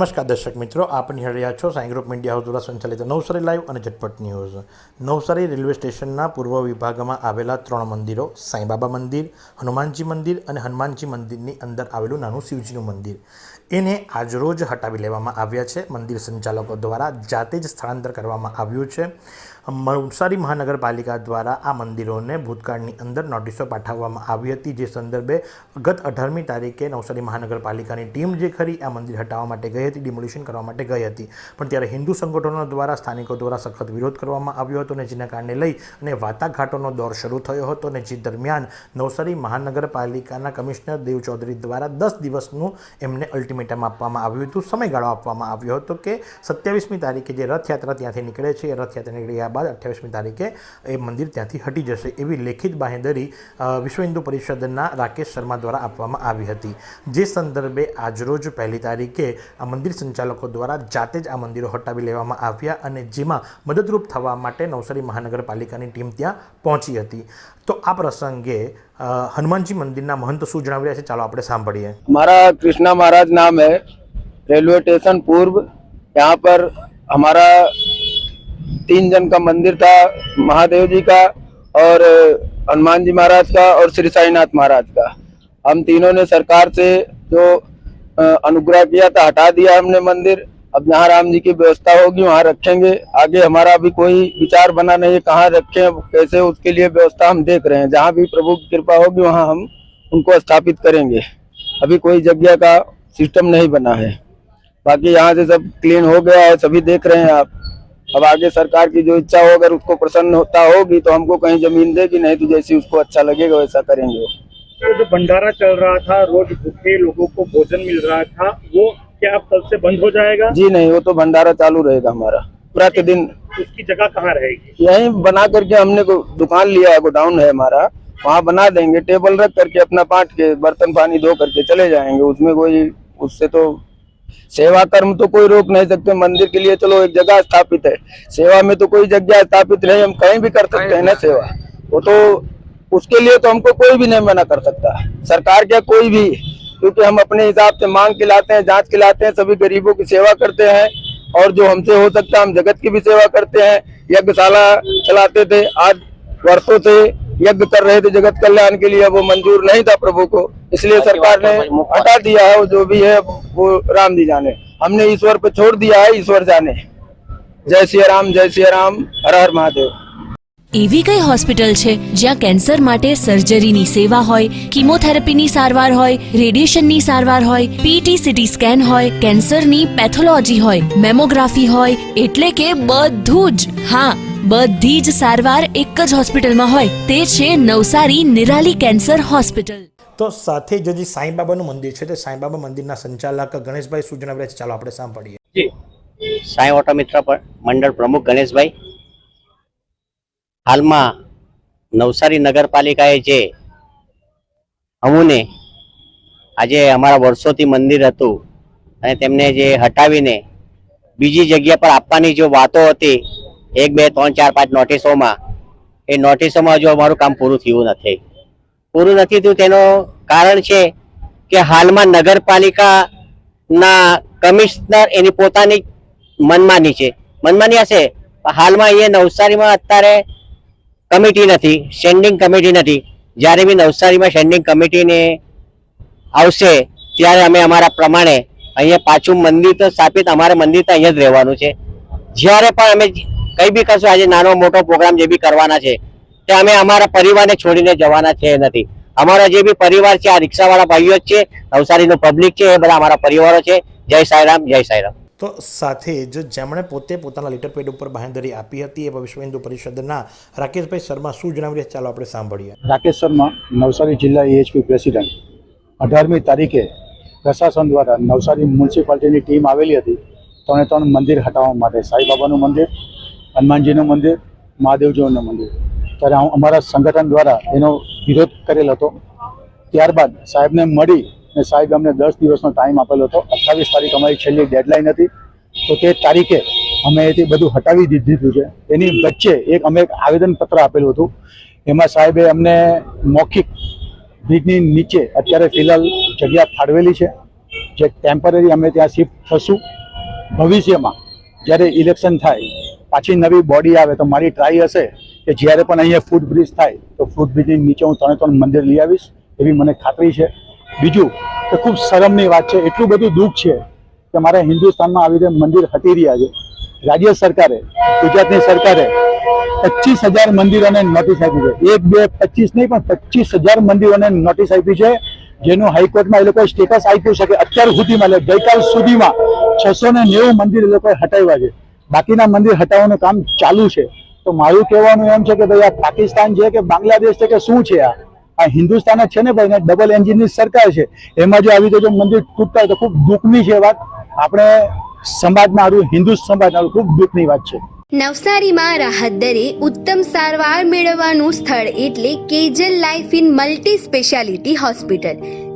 નમસ્કાર દર્શક મિત્રો, આપ નિહાળી છો સાઈ ગ્રુપ મીડિયા હાઉસ દ્વારા સંચાલિત નવસારી લાઈવ અને ઝટપટ ન્યૂઝ. નવસારી રેલવે સ્ટેશનના પૂર્વ વિભાગમાં આવેલા ત્રણ મંદિરો, સાંઈબાબા મંદિર, હનુમાનજી મંદિર અને હનુમાનજી મંદિરની અંદર આવેલું નાનું શિવજીનું મંદિર. એને આજરોજ હટાવી લેવામાં આવ્યા છે. મંદિર સંચાલકો દ્વારા જાતે જ સ્થળાંતર કરવામાં આવ્યું છે. નવસારી મહાનગરપાલિકા દ્વારા આ મંદિરોને ભૂતકાળની અંદર નોટિસો પાઠવવામાં આવી હતી, જે સંદર્ભે ગત અઢારમી તારીખે નવસારી મહાનગરપાલિકાની ટીમ જે ખરી આ મંદિર હટાવવા માટે ગઈ હતી, ડિમોલિશન કરવા માટે ગઈ હતી. પણ ત્યારે હિન્દુ સંગઠનો દ્વારા, સ્થાનિકો દ્વારા સખત વિરોધ કરવામાં આવ્યો હતો અને જેના કારણે લઈ અને વાટાઘાટોનો દોર શરૂ થયો હતો અને જે દરમિયાન નવસારી મહાનગરપાલિકાના કમિશનર દેવ ચૌધરી દ્વારા દસ દિવસનું એમને અલ્ટિમેટમ આપવામાં આવ્યું હતું. સમયગાળો આપવામાં આવ્યો હતો કે સત્યાવીસમી તારીખે જે રથયાત્રા ત્યાંથી નીકળે છે, એ રથયાત્રા નીકળ્યા બાદ અઠ્યાવીસમી તારીખે એ મંદિર ત્યાંથી હટી જશે એવી લેખિત બાહેંધરી વિશ્વ હિન્દુ પરિષદના રાકેશ શર્મા દ્વારા આપવામાં આવી હતી. જે સંદર્ભે આજરોજ પહેલી તારીખે આ મંદિર સંચાલકો દ્વારા જાતે જ આ મંદિરો હટાવી લેવામાં આવ્યા અને જેમાં મદદરૂપ થવા માટે નવસારી મહાનગરપાલિકાની ટીમ ત્યાં પહોંચી હતી. તો આ પ્રસંગે અ, હનુમાનજી મંદિરના મહંત શું જણાવી રહ્યા છે ચાલો આપણે સાંભળીએ हमारा कृष्णा महाराज नाम है रेलवे स्टेशन पूर्व यहाँ पर हमारा तीन जन का मंदिर था महादेव जी का और हनुमान जी महाराज का और श्री साईनाथ महाराज का हम तीनों ने सरकार से जो अ, अनुग्रह किया था हटा दिया हमने मंदिर अब जहाँ राम जी की व्यवस्था होगी, वहाँ रखेंगे। आगे हमारा अभी कोई विचार बना नहीं है कहाँ रखें कैसे उसके लिए व्यवस्था हम देख रहे हैं। जहाँ भी प्रभु की कृपा होगी, वहाँ हम उनको स्थापित करेंगे। अभी कोई जगह का सिस्टम नहीं बना है। बाकी यहाँ से सब क्लीन हो गया है, सभी देख रहे हैं आप। अब आगे सरकार की जो इच्छा हो, अगर उसको प्रसन्न होता होगी तो हमको कहीं ज़मीन देगी, नहीं तो जैसे उसको अच्छा लगेगा, वैसा करेंगे जो भंडारा चल रहा था, रोज भूखे लोगों को भोजन मिल रहा था, वो क्या कल से बंद हो जाएगा? जी नहीं वो तो भंडारा चालू रहेगा हमारा। प्रतिदिन। उसकी जगह कहाँ रहेगी? यहीं बना करके हमने को दुकान लिया है गोडाउन है हमारा। वहाँ बना देंगे टेबल रख करके अपना पाट के बर्तन पानी धो करके चले जाएँगे। उसमें कोई उससे तो सेवा कर्म तो कोई रोक नहीं सकते। मंदिर के लिए चलो एक जगह स्थापित है। सेवा में तो कोई जगह स्थापित नहीं हम कहीं भी कर सकते हैं ना सेवा। वो तो उसके लिए तो हमको कोई भी नहीं मना कर सकता। सरकार क्या कोई भी क्योंकि हम अपने हिसाब से मांग के लाते हैं जाँच के लाते हैं सभी गरीबों की सेवा करते हैं और जो हमसे हो सकता है हम जगत की भी सेवा करते हैं। यज्ञशाला चलाते थे आज वर्षों से यज्ञ कर रहे थे जगत कल्याण के लिए वो मंजूर नहीं था प्रभु को। इसलिए सरकार ने हटा दिया है वो जो भी है वो राम जी जाने। हमने ईश्वर पे छोड़ दिया है ईश्वर जाने। जय सिया राम जय सिया राम हर हर महादेव। એવી કઈ હોસ્પિટલ છે જ્યાં કેન્સર માટે સર્જરીની સેવા હોય કીમોથેરાપીની સારવાર હોય રેડિયેશનની સારવાર હોય પીટી સીટી સ્કેન હોય કેન્સરની પેથોલોજી હોય મેમોગ્રાફી હોય એટલે કે બધું જ. હા બધી જ સારવાર એક જ હોસ્પિટલમાં હોય તે છે નવસારી નિરાલી કેન્સર હોસ્પિટલ. તો સાથે જ જે સાંઈબાબાનું મંદિર છે તે સાંઈબાબા મંદિરના સંચાલક ગણેશભાઈ સૂચના ચાલો આપણે સાંભળીએ. जी સાંઈ ઓટો મિત્ર મંડળ પ્રમુખ ગણેશભાઈ હાલમાં નવસારી નગરપાલિકાએ જે અમુને આજે અમારા વર્ષોથી મંદિર હતું અને તેમને જે હટાવીને બીજી જગ્યા પર આપવાની જો વાતો હતી, એક, બે, ત્રણ, ચાર, પાંચ નોટિસોમાં, એ નોટિસોમાં જો અમારું કામ પૂરું થયું નથી. પૂરું નથી થયું તેનું કારણ છે કે હાલમાં નગરપાલિકાના કમિશનર એની પોતાની મનમાની છે. મનમાની હશે. હાલમાં એ નવસારીમાં અત્યારે કમિટી નથી સ્ટેન્ડિંગ કમિટી નથી. જ્યારે બી નવસારીમાં સ્ટેન્ડિંગ કમિટીને આવશે, ત્યારે અમે અમારા પ્રમાણે અહીંયા પાછું મંદિર તો સ્થાપિત, અમારે મંદિર તો અહીંયા જ રહેવાનું છે. જ્યારે પણ અમે કંઈ બી કરશું, આજે નાનો મોટો પ્રોગ્રામ જે બી કરવાના છે, તે અમે અમારા પરિવારને છોડીને જવાના છે નથી. અમારા જે બી પરિવાર છે, આ રિક્ષાવાળા ભાઈઓ જ છે, નવસારીનું પબ્લિક છે, એ બધા અમારા પરિવારો છે. જય સાંઈરામ જય સાંઈરામ તો સાથે જ જેમણે પોતે પોતાના લેટર પેડ ઉપર બાંહેધરી આપી હતી એ વિશ્વ હિન્દુ પરિષદના રાકેશભાઈ શર્મા શું જણાવી ચાલો આપણે સાંભળીએ. રાકેશ શર્મા, નવસારી જિલ્લા એએચપી પ્રેસિડેન્ટ. અઢારમી તારીખે પ્રશાસન દ્વારા નવસારી મ્યુનિસિપાલિટીની ટીમ આવેલી હતી, ત્રણે ત્રણ મંદિર હટાવવા માટે. સાંઈબાબાનું મંદિર, હનુમાનજીનું મંદિર, મહાદેવજીનું મંદિર. ત્યારે અમ- અમારા સંગઠન દ્વારા એનો વિરોધ કરેલ હતો. ત્યારબાદ સાહેબને મળી અને સાહેબ અમને દસ દિવસનો ટાઈમ આપેલો હતો. અઠ્ઠાવીસ તારીખ અમારી છેલ્લી ડેડલાઇન હતી. તો તે તારીખે અમે એથી બધું હટાવી દીધું છે એની વચ્ચે એક અમે એક આવેદનપત્ર આપેલું હતું. એમાં સાહેબે અમને મૌખિક બ્રિજની નીચે અત્યારે ફિલહાલ જગ્યા ફાળવેલી છે. જે ટેમ્પરરી અમે ત્યાં શિફ્ટ થશું. ભવિષ્યમાં જ્યારે ઇલેક્શન થાય, પાછી નવી બોડી આવે તો મારી ટ્રાય હશે કે જ્યારે પણ અહીંયા ફૂટ બ્રિજ થાય તો ફૂટ બ્રિજની નીચે હું ત્રણે ત્રણ મંદિર લઈ આવીશ એવી મને ખાતરી છે. બીજું કે ખૂબ શરમની વાત છે, એટલું બધું દુઃખ છે કે મારા હિન્દુસ્તાનમાં આવી રીતે મંદિર હટી રહ્યા છે. રાજ્ય સરકારે, ગુજરાતની સરકારે પચીસ હજાર મંદિરોને નોટિસ આપી છે. એક, બે, પચીસ નહીં, પણ પચીસ હજાર મંદિરોને નોટિસ આપી છે, જેનું હાઈકોર્ટમાં એ લોકોએ સ્ટેટસ આપ્યું છે કે અત્યાર સુધીમાં, એટલે ગઈકાલ સુધીમાં છસો ને નેવું મંદિર એ લોકોએ હટાવ્યા છે. બાકીના મંદિર હટાવવાનું કામ ચાલુ છે. તો મારું કહેવાનું એમ છે કે ભાઈ આ પાકિસ્તાન છે કે બાંગ્લાદેશ છે કે શું છે આ? આ હિન્દુસ્તાન છે ને ભાઈ ડબલ એન્જિનની સરકાર છે. એમાં જો આવી જો મંદિર તૂટતા હોય તો ખૂબ દુઃખની છે વાત. આપણે સમાજમાં આવું હિન્દુ સમાજમાં ખૂબ દુઃખની વાત છે. નવસારીમાં રાહત દરે ઉત્તમ સારવાર મેળવવાનું સ્થળ એટલે Kejal life in multi speciality hospital.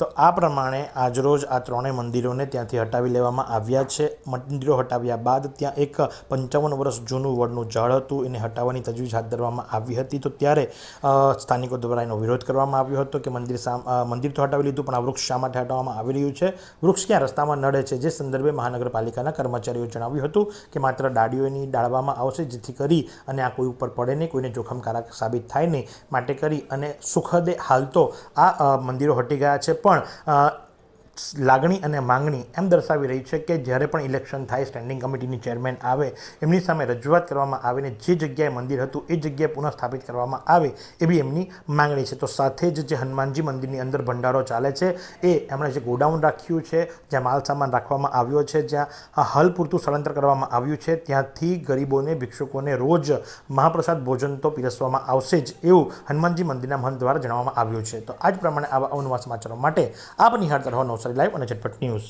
તો આ પ્રમાણે આજરોજ આ ત્રણેય મંદિરોને ત્યાંથી હટાવી લેવામાં આવ્યા છે. મંદિરો હટાવ્યા બાદ ત્યાં એક પંચાવન વર્ષ જૂનું વડનું ઝાડ હતું. એને હટાવવાની તજવીજ હાથ ધરવામાં આવી હતી. તો ત્યારે સ્થાનિકો દ્વારા એનો વિરોધ કરવામાં આવ્યો હતો કે મંદિર મંદિર તો હટાવી લીધું, પણ આ વૃક્ષ શા માટે હટાવવામાં આવી રહ્યું છે? વૃક્ષ ક્યાં રસ્તામાં નડે છે? જે સંદર્ભે મહાનગરપાલિકાના કર્મચારીઓ જણાવ્યું હતું કે માત્ર ડાળીઓની ડાળવામાં આવશે, જેથી કરી અને આ કોઈ ઉપર પડે નહીં, કોઈને જોખમકારક સાબિત થાય નહીં, માટે કરી અને સુખદે હાલ તો આ મંદિરો હટી ગયા છે. પણ અ, લાગણી અને માંગણી એમ દર્શાવી રહી છે કે જ્યારે પણ ઇલેક્શન થાય સ્ટેન્ડિંગ કમિટીની ચેરમેન આવે, એમની સામે રજૂઆત કરવામાં આવે ને જે જગ્યાએ મંદિર હતું, એ જગ્યાએ પુનઃસ્થાપિત કરવામાં આવે એવી એમની માંગણી છે. તો સાથે જ જે હનુમાનજી મંદિરની અંદર ભંડારો ચાલે છે, એ એમણે જે ગોડાઉન રાખ્યું છે, જ્યાં માલ સામાન રાખવામાં આવ્યો છે, જ્યાં હાલ પૂરતું સ્થળાંતર કરવામાં આવ્યું છે, ત્યાંથી ગરીબોને, ભિક્ષુકોને રોજ મહાપ્રસાદ ભોજન તો પીરસવામાં આવશે જ એવું હનુમાનજી મંદિરના મહંત દ્વારા જણાવવામાં આવ્યું છે. તો આ જ પ્રમાણે આવા અવનવા સમાચારો માટે આપ નિહાળતા રહો નવસારી લાઈવ અને ઝટપટ ન્યૂઝ